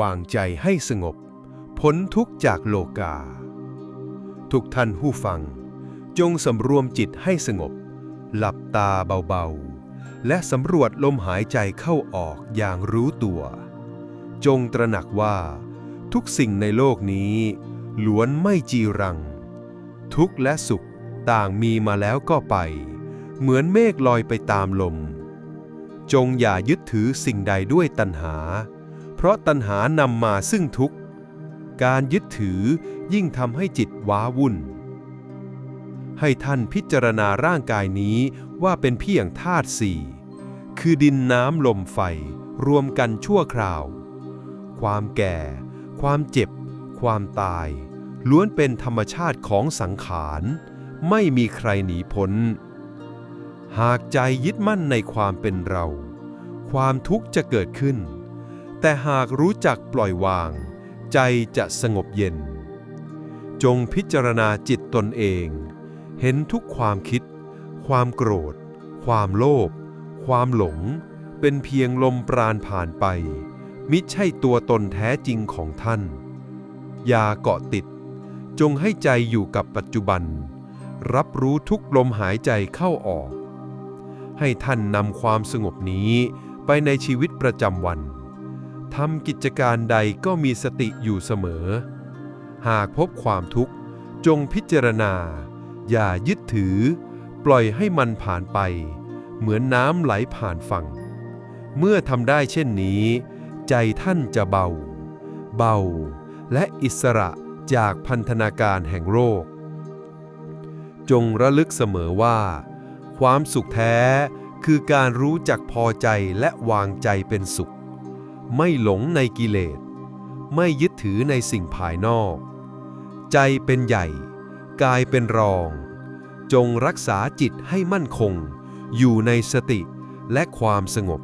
วางใจให้สงบ พ้นทุกจากโลกา ทุกท่านผู้ฟัง จงสำรวมจิตให้สงบ หลับตาเบาๆ และสำรวจลมหายใจเข้าออกอย่างรู้ตัว จงตระหนักว่า ทุกสิ่งในโลกนี้ล้วนไม่จีรัง ทุกและสุขต่างมีมาแล้วก็ไป เหมือนเมฆลอยไปตามลม จงอย่ายึดถือสิ่งใดด้วยตัณหา เพราะตัณหานำมาซึ่งทุกข์ การยึดถือยิ่งทำให้จิตว้าวุ่น ให้ท่านพิจารณาร่างกายนี้ว่าเป็นเพียงธาตุสี่คือดินน้ำลมไฟ รวมกันชั่วคราว ความแก่ ความเจ็บ ความตาย ล้วนเป็นธรรมชาติของสังขาร ไม่มีใครหนีพ้น หากใจยึดมั่นในความเป็นเรา ความทุกข์จะเกิดขึ้น แต่หากรู้จักปล่อยวาง ใจจะสงบเย็น จงพิจารณาจิตตนเอง เห็นทุกความคิด ความโกรธ ความโลภความหลง เป็นเพียงลมปราณผ่านไป มิใช่ตัวตนแท้จริงของท่าน อย่าเกาะติด จงให้ใจอยู่กับปัจจุบัน รับรู้ทุกลมหายใจเข้าออก ให้ท่านนำความสงบนี้ไปในชีวิตประจำวัน ทำกิจการใดก็มีสติอยู่เสมอ หากพบความทุกข์จงพิจารณา อย่ายึดถือ ปล่อยให้มันผ่านไป เหมือนน้ำไหลผ่านฝั่ง เมื่อทำได้เช่นนี้ ใจท่านจะเบา เบา และอิสระจากพันธนาการแห่งโรค จงระลึกเสมอว่า ความสุขแท้คือการรู้จักพอใจและวางใจเป็นสุข ไม่หลงในกิเลส ไม่ยึดถือในสิ่งภายนอก ใจเป็นใหญ่ กายเป็นรอง จงรักษาจิตให้มั่นคง อยู่ในสติและความสงบ